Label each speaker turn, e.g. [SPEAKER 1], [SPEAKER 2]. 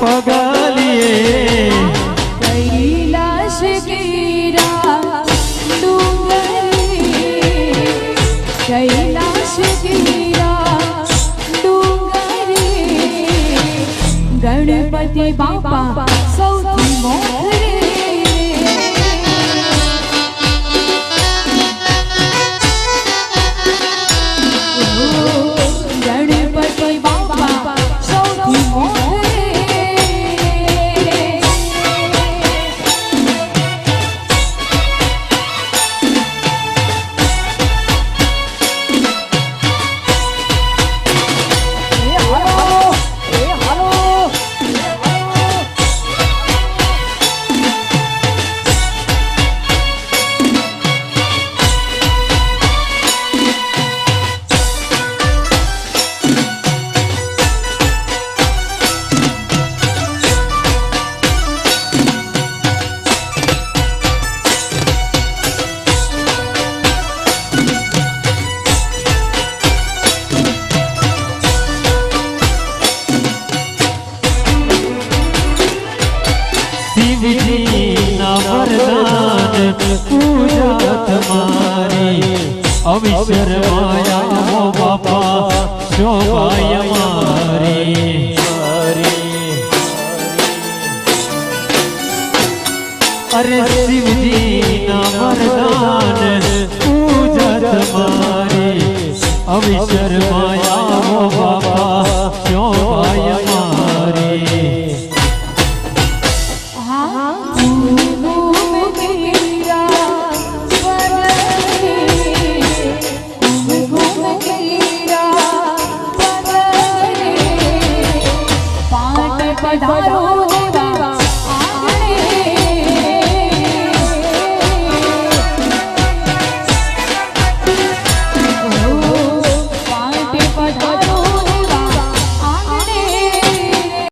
[SPEAKER 1] પગલીએ
[SPEAKER 2] કૈલાશ ગીરા ડુંગરી કૈલાશ ગીરા ડુંગરી ગણપતિ બાપા સૌથી
[SPEAKER 1] શિવજીના વરદાન પૂજા તમારી અવિસર માયા હો બાપા, શોભાય મારી. અરે શિવજીના વરદાન પૂજા તમારી અવિસર માયા ダダダダ
[SPEAKER 2] ダ